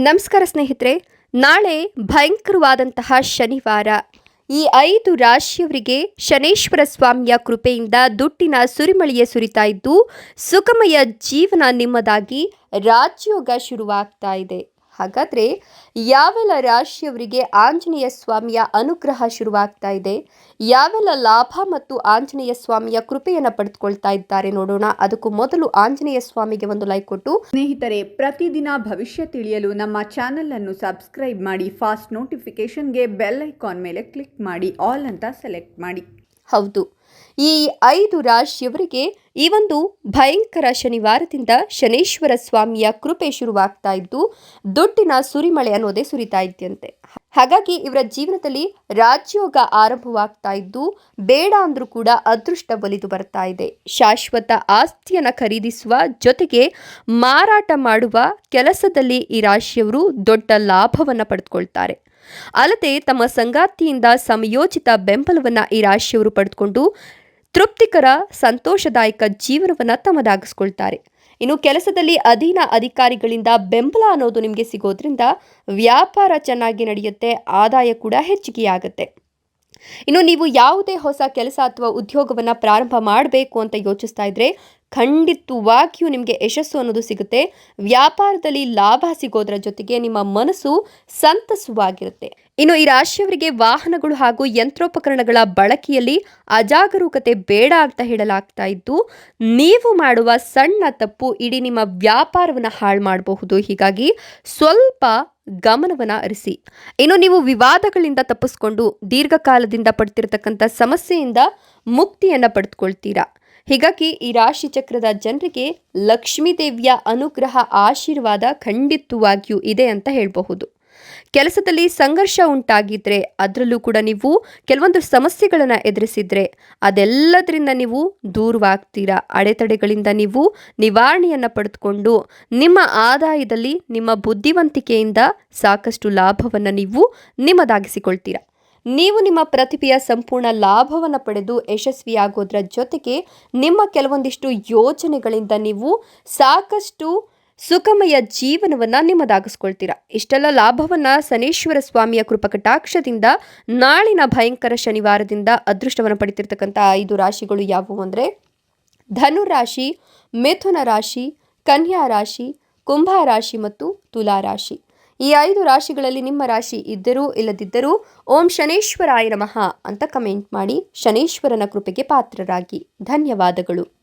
ನಮಸ್ಕಾರ ಸ್ನೇಹಿತರೆ, ನಾಳೆ ಭಯಂಕರವಾದಂತಹ ಶನಿವಾರ. ಈ ಐದು ರಾಶಿಯವರಿಗೆ ಶನೇಶ್ವರ ಸ್ವಾಮಿಯ ಕೃಪೆಯಿಂದ ದುಟ್ಟಿನ ಸುರಿಮಳಿಯ ಸುರಿತಾ ಇದ್ದು, ಸುಖಮಯ ಜೀವನ ನಿಮ್ಮದಾಗಿ ರಾಜ್ಯೋಗ ಶುರುವಾಗ್ತಾ ಇದೆ. ಹಾಗಾದರೆ ಯಾವೆಲ್ಲ ರಾಶಿಯವರಿಗೆ ಆಂಜನೇಯ ಸ್ವಾಮಿಯ ಅನುಗ್ರಹ ಶುರುವಾಗ್ತಾ ಇದೆ? ಯಾವೆಲ್ಲ ಲಾಭ ಮತ್ತು ಆಂಜನೇಯ ಸ್ವಾಮಿಯ ಕೃಪೆಯನ್ನು ಪಡೆದುಕೊಳ್ತಾ ಇದ್ದಾರೆ ನೋಡೋಣ. ಅದಕ್ಕೂ ಮೊದಲು ಆಂಜನೇಯ ಸ್ವಾಮಿಗೆ ಒಂದು ಲೈಕ್ ಕೊಟ್ಟು. ಸ್ನೇಹಿತರೆ ಪ್ರತಿದಿನ ಭವಿಷ್ಯ ತಿಳಿಯಲು ನಮ್ಮ ಚಾನೆಲ್ ಅನ್ನು ಸಬ್ಸ್ಕ್ರೈಬ್ ಮಾಡಿ ಫಾಸ್ಟ್ ನೋಟಿಫಿಕೇಶನ್ಗೆ ಬೆಲ್ ಐಕಾನ್ ಮೇಲೆ ಕ್ಲಿಕ್ ಮಾಡಿ ಆಲ್ ಅಂತ ಸೆಲೆಕ್ಟ್ ಮಾಡಿ. ಹೌದು. ಈ ಐದು ರಾಶಿಯವರಿಗೆ ಈ ಒಂದು ಭಯಂಕರ ಶನಿವಾರದಿಂದ ಶನೇಶ್ವರ ಸ್ವಾಮಿಯ ಕೃಪೆ ಶುರುವಾಗ್ತಾ ಇದ್ದು, ದುಡ್ಡಿನ ಸುರಿಮಳೆ ಅನ್ನೋದೇ ಸುರಿತಾ ಇದ್ದಂತೆ ಹಾಗಾಗಿ ಇವರ ಜೀವನದಲ್ಲಿ ರಾಜ್ಯೋಗ ಆರಂಭವಾಗ್ತಾ ಇದ್ದು, ಬೇಡ ಅಂದ್ರೂ ಕೂಡ ಅದೃಷ್ಟ ಒಲಿದು ಬರ್ತಾ ಇದೆ. ಶಾಶ್ವತ ಆಸ್ತಿಯನ್ನು ಖರೀದಿಸುವ ಜೊತೆಗೆ ಮಾರಾಟ ಮಾಡುವ ಕೆಲಸದಲ್ಲಿ ಈ ರಾಶಿಯವರು ದೊಡ್ಡ ಲಾಭವನ್ನು ಪಡೆದುಕೊಳ್ತಾರೆ. ಅಲ್ಲದೆ ತಮ್ಮ ಸಂಗಾತಿಯಿಂದ ಸಮಯೋಚಿತ ಬೆಂಬಲವನ್ನು ಈ ರಾಶಿಯವರು ಪಡೆದುಕೊಂಡು ತೃಪ್ತಿಕರ, ಸಂತೋಷದಾಯಕ ಜೀವನವನ್ನು ತಮ್ಮದಾಗಿಸ್ಕೊಳ್ತಾರೆ. ಇನ್ನು ಕೆಲಸದಲ್ಲಿ ಅಧೀನ ಅಧಿಕಾರಿಗಳಿಂದ ಬೆಂಬಲ ಅನ್ನೋದು ನಿಮಗೆ ಸಿಗೋದ್ರಿಂದ ವ್ಯಾಪಾರ ಚೆನ್ನಾಗಿ ನಡೆಯುತ್ತೆ, ಆದಾಯ ಕೂಡ ಹೆಚ್ಚಿಗೆಯಾಗುತ್ತೆ. ಇನ್ನು ನೀವು ಯಾವುದೇ ಹೊಸ ಕೆಲಸ ಅಥವಾ ಉದ್ಯೋಗವನ್ನು ಪ್ರಾರಂಭ ಮಾಡಬೇಕು ಅಂತ ಯೋಚಿಸ್ತಾ ಇದ್ರೆ ಖಂಡಿತವಾಗಿಯೂ ನಿಮಗೆ ಯಶಸ್ಸು ಅನ್ನೋದು ಸಿಗುತ್ತೆ. ವ್ಯಾಪಾರದಲ್ಲಿ ಲಾಭ ಸಿಗೋದ್ರ ಜೊತೆಗೆ ನಿಮ್ಮ ಮನಸ್ಸು ಸಂತಸವಾಗಿರುತ್ತೆ. ಇನ್ನು ಈ ರಾಶಿಯವರಿಗೆ ವಾಹನಗಳು ಹಾಗೂ ಯಂತ್ರೋಪಕರಣಗಳ ಬಳಕೆಯಲ್ಲಿ ಅಜಾಗರೂಕತೆ ಬೇಡ ಅಂತ ಹೇಳಲಾಗ್ತಾ ಇದ್ದು, ನೀವು ಮಾಡುವ ಸಣ್ಣ ತಪ್ಪು ಇಡೀ ನಿಮ್ಮ ವ್ಯಾಪಾರವನ್ನು ಹಾಳು ಮಾಡಬಹುದು. ಹೀಗಾಗಿ ಸ್ವಲ್ಪ ಗಮನವನ್ನು ಅರಿಸಿ ಇನ್ನು ನೀವು ವಿವಾದಗಳಿಂದ ತಪ್ಪಿಸ್ಕೊಂಡು ದೀರ್ಘಕಾಲದಿಂದ ಪಡ್ತಿರತಕ್ಕಂಥ ಸಮಸ್ಯೆಯಿಂದ ಮುಕ್ತಿಯನ್ನು ಪಡೆದುಕೊಳ್ತೀರಾ ಹೀಗಾಗಿ ಈ ರಾಶಿ ಚಕ್ರದ ಜನರಿಗೆ ಲಕ್ಷ್ಮೀ ದೇವಿಯ ಅನುಗ್ರಹ ಆಶೀರ್ವಾದ ಖಂಡಿತವಾಗಿಯೂ ಇದೆ ಅಂತ ಹೇಳಬಹುದು. ಕೆಲಸದಲ್ಲಿ ಸಂಘರ್ಷ ಉಂಟಾಗಿದ್ರೆ ಅದರಲ್ಲೂ ಕೂಡ ನೀವು ಕೆಲವೊಂದು ಸಮಸ್ಯೆಗಳನ್ನು ಎದುರಿಸಿದ್ರೆ ಅದೆಲ್ಲದರಿಂದ ನೀವು ದೂರವಾಗ್ತೀರಾ? ಅಡೆತಡೆಗಳಿಂದ ನೀವು ನಿವಾರಣೆಯನ್ನು ಪಡೆದುಕೊಂಡು ನಿಮ್ಮ ಆದಾಯದಲ್ಲಿ ನಿಮ್ಮ ಬುದ್ಧಿವಂತಿಕೆಯಿಂದ ಸಾಕಷ್ಟು ಲಾಭವನ್ನು ನೀವು ನಿಮ್ಮದಾಗಿಸಿಕೊಳ್ತೀರಾ? ನೀವು ನಿಮ್ಮ ಪ್ರತಿಭೆಯ ಸಂಪೂರ್ಣ ಲಾಭವನ್ನು ಪಡೆದು ಯಶಸ್ವಿಯಾಗೋದ್ರ ಜೊತೆಗೆ ನಿಮ್ಮ ಕೆಲವೊಂದಿಷ್ಟು ಯೋಜನೆಗಳಿಂದ ನೀವು ಸಾಕಷ್ಟು ಸುಖಮಯ ಜೀವನವನ್ನು ನಿಮ್ಮದಾಗಿಸ್ಕೊಳ್ತೀರಾ. ಇಷ್ಟೆಲ್ಲ ಲಾಭವನ್ನು ಶನೇಶ್ವರ ಸ್ವಾಮಿಯ ಕೃಪಕಟಾಕ್ಷದಿಂದ ನಾಳಿನ ಭಯಂಕರ ಶನಿವಾರದಿಂದ ಅದೃಷ್ಟವನ್ನು ಪಡಿತಿರ್ತಕ್ಕಂಥ ಐದು ರಾಶಿಗಳು ಯಾವುವು ಅಂದರೆ ಧನು ರಾಶಿ, ಮಿಥುನ ರಾಶಿ, ಕನ್ಯಾ ರಾಶಿ, ಕುಂಭ ರಾಶಿ ಮತ್ತು ತುಲಾ ರಾಶಿ. ಈ ಐದು ರಾಶಿಗಳಲ್ಲಿ ನಿಮ್ಮ ರಾಶಿ ಇದ್ದರೂ ಇಲ್ಲದಿದ್ದರೂ ಓಂ ಶನೇಶ್ವರಾಯ ನಮಃ ಅಂತ ಕಮೆಂಟ್ ಮಾಡಿ ಶನೇಶ್ವರನ ಕೃಪೆಗೆ ಪಾತ್ರರಾಗಿ. ಧನ್ಯವಾದಗಳು.